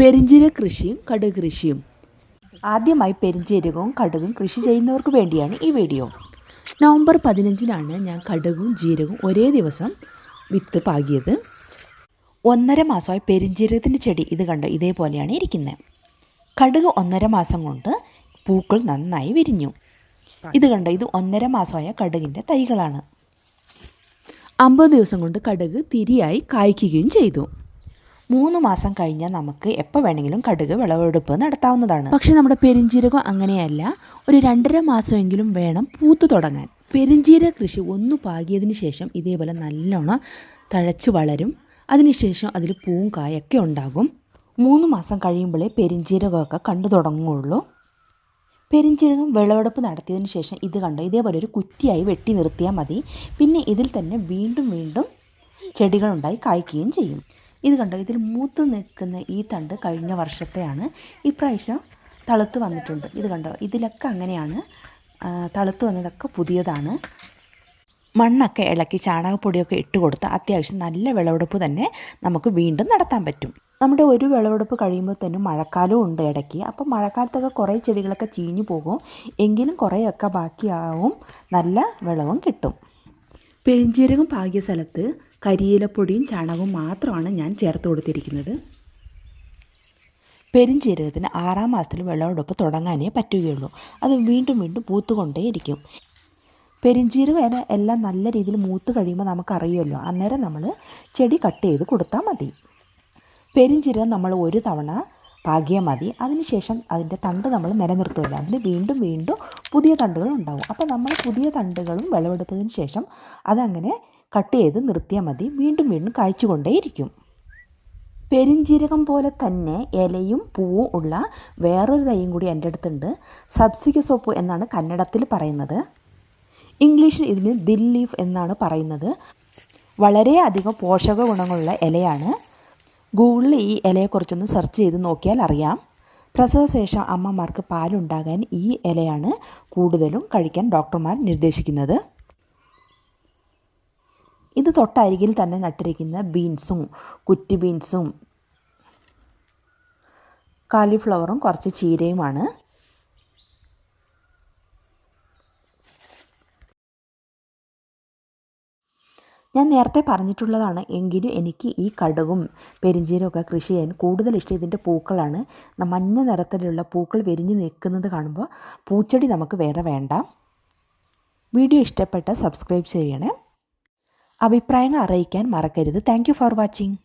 പെരിഞ്ചീരക കൃഷിയും കടുക് കൃഷിയും. ആദ്യമായി പെരിഞ്ചീരകവും കടുകും കൃഷി ചെയ്യുന്നവർക്ക് വേണ്ടിയാണ് ഈ വീഡിയോ. നവംബർ പതിനഞ്ചിനാണ് ഞാൻ കടുകും ജീരകവും ഒരേ ദിവസം വിത്ത് പാകിയത്. ഒന്നര മാസമായി പെരിഞ്ചീരകത്തിന്റെ ചെടി ഇത് കണ്ടോ? ഇതേപോലെയാണ് ഇരിക്കുന്നത്. കടുക് ഒന്നര മാസം കൊണ്ട് പൂക്കൾ നന്നായി വിരിഞ്ഞു. ഇത് കണ്ടോ? ഇത് ഒന്നര മാസമായ കടുകിന്റെ തൈകളാണ്. അമ്പത് ദിവസം കൊണ്ട് കടുക് തിരിയായി കായ്ക്കുകയും ചെയ്തു. മൂന്ന് മാസം കഴിഞ്ഞാൽ നമുക്ക് എപ്പോൾ വേണമെങ്കിലും കടുക് വിളവെടുപ്പ് നടത്താവുന്നതാണ്. പക്ഷേ നമ്മുടെ പെരിഞ്ചീരകം അങ്ങനെയല്ല. ഒരു രണ്ടര മാസമെങ്കിലും വേണം പൂത്തു തുടങ്ങാൻ. പെരിഞ്ചീരക കൃഷി ഒന്ന് പാകിയതിന് ശേഷം ഇതേപോലെ നല്ലോണം തഴച്ച് വളരും. അതിനുശേഷം അതിൽ പൂവും കായൊക്കെ ഉണ്ടാകും. മൂന്ന് മാസം കഴിയുമ്പോഴേ പെരിഞ്ചീരകമൊക്കെ കണ്ടു തുടങ്ങുകയുള്ളൂ. പെരിഞ്ചീരകം വിളവെടുപ്പ് നടത്തിയതിന് ശേഷം ഇത് കണ്ടോ? ഇതേപോലെ ഒരു കുറ്റിയായി വെട്ടി നിർത്തിയാൽ മതി. പിന്നെ ഇതിൽ തന്നെ വീണ്ടും വീണ്ടും ചെടികളുണ്ടായി കായ്ക്കുകയും ചെയ്യും. ഇത് കണ്ടോ? ഇതിൽ മൂത്ത് നിൽക്കുന്ന ഈ തണ്ട് കഴിഞ്ഞ വർഷത്തെയാണ്. ഇപ്രാവശ്യം തളുത്ത് വന്നിട്ടുണ്ട്. ഇത് കണ്ടോ? ഇതിലൊക്കെ അങ്ങനെയാണ് തളത്ത് വന്നതൊക്കെ പുതിയതാണ്. മണ്ണൊക്കെ ഇളക്കി ചാണകപ്പൊടിയൊക്കെ ഇട്ട് കൊടുത്ത് അത്യാവശ്യം നല്ല വിളവെടുപ്പ് തന്നെ നമുക്ക് വീണ്ടും നടത്താൻ പറ്റും. നമ്മുടെ ഒരു വിളവെടുപ്പ് കഴിയുമ്പോൾ തന്നെ മഴക്കാലവും ഉണ്ട് ഇടയ്ക്ക്. അപ്പോൾ മഴക്കാലത്തൊക്കെ കുറേ ചെടികളൊക്കെ ചീഞ്ഞു പോകും. എങ്കിലും കുറേയൊക്കെ ബാക്കിയാവും. നല്ല വിളവും കിട്ടും. പെരിഞ്ചീരകം പാകിയ സ്ഥലത്ത് കരിയിലപ്പൊടിയും ചാണകവും മാത്രമാണ് ഞാൻ ചേർത്ത് കൊടുത്തിരിക്കുന്നത്. പെരിഞ്ചീരകത്തിന് ആറാം മാസത്തിൽ വെള്ളമെടുപ്പ് തുടങ്ങാനേ പറ്റുകയുള്ളൂ. അത് വീണ്ടും വീണ്ടും പൂത്തുകൊണ്ടേയിരിക്കും. പെരിഞ്ചീരകം ഇല എല്ലാം നല്ല രീതിയിൽ മൂത്ത് കഴിയുമ്പോൾ നമുക്കറിയുമല്ലോ അന്നേരം നമ്മൾ ചെടി കട്ട് ചെയ്ത് കൊടുത്താൽ മതി. പെരിഞ്ചീരകം നമ്മൾ ഒരു തവണ പാകിയാൽ മതി. അതിനുശേഷം അതിന്റെ തണ്ട് നമ്മൾ നിലനിർത്തുമല്ലോ. അതിന് വീണ്ടും വീണ്ടും പുതിയ തണ്ടുകൾ ഉണ്ടാവും. അപ്പോൾ നമ്മൾ പുതിയ തണ്ടുകളും വിളവെടുപ്പതിന് ശേഷം അതങ്ങനെ കട്ട് ചെയ്ത് നിർത്തിയാൽ മതി. വീണ്ടും വീണ്ടും കായ്ച്ചുകൊണ്ടേയിരിക്കും. പെരിഞ്ചീരകം പോലെ തന്നെ ഇലയും പൂവും ഉള്ള വേറൊരു തൈയും കൂടി എന്റെ അടുത്തുണ്ട്. സബ്സിക സോപ്പ് എന്നാണ് കന്നഡത്തിൽ പറയുന്നത്. ഇംഗ്ലീഷിൽ ഇതിന് ദിൽ ലീഫ് എന്നാണ് പറയുന്നത്. വളരെയധികം പോഷക ഗുണങ്ങളുള്ള ഇലയാണ്. ഗൂഗിളിൽ ഈ ഇലയെക്കുറിച്ചൊന്ന് സെർച്ച് ചെയ്ത് നോക്കിയാൽ അറിയാം. പ്രസവശേഷം അമ്മമാർക്ക് പാലുണ്ടാകാൻ ഈ ഇലയാണ് കൂടുതലും കഴിക്കാൻ ഡോക്ടർമാർ നിർദ്ദേശിക്കുന്നത്. ഇത് തൊട്ടരികിൽ തന്നെ നട്ടിരിക്കുന്ന ബീൻസും കുറ്റി ബീൻസും കാലിഫ്ലവറും കുറച്ച് ചീരയുമാണ്. ഞാൻ നേരത്തെ പറഞ്ഞിട്ടുള്ളതാണ് എങ്കിലും എനിക്ക് ഈ കടുകും പെരിഞ്ചീരമൊക്കെ കൃഷി ചെയ്യാൻ കൂടുതൽ ഇഷ്ടം ഇതിന്റെ പൂക്കളാണ്. മഞ്ഞ നിറത്തിലുള്ള പൂക്കൾ വിരിഞ്ഞ് നിൽക്കുന്നത് കാണുമ്പോൾ പൂച്ചെടി നമുക്ക് വേറെ വേണ്ട. വീഡിയോ ഇഷ്ടപ്പെട്ട സബ്സ്ക്രൈബ് ചെയ്യണേ. അഭിപ്രായങ്ങൾ അറിയിക്കാൻ മറക്കരുത്. Thank for watching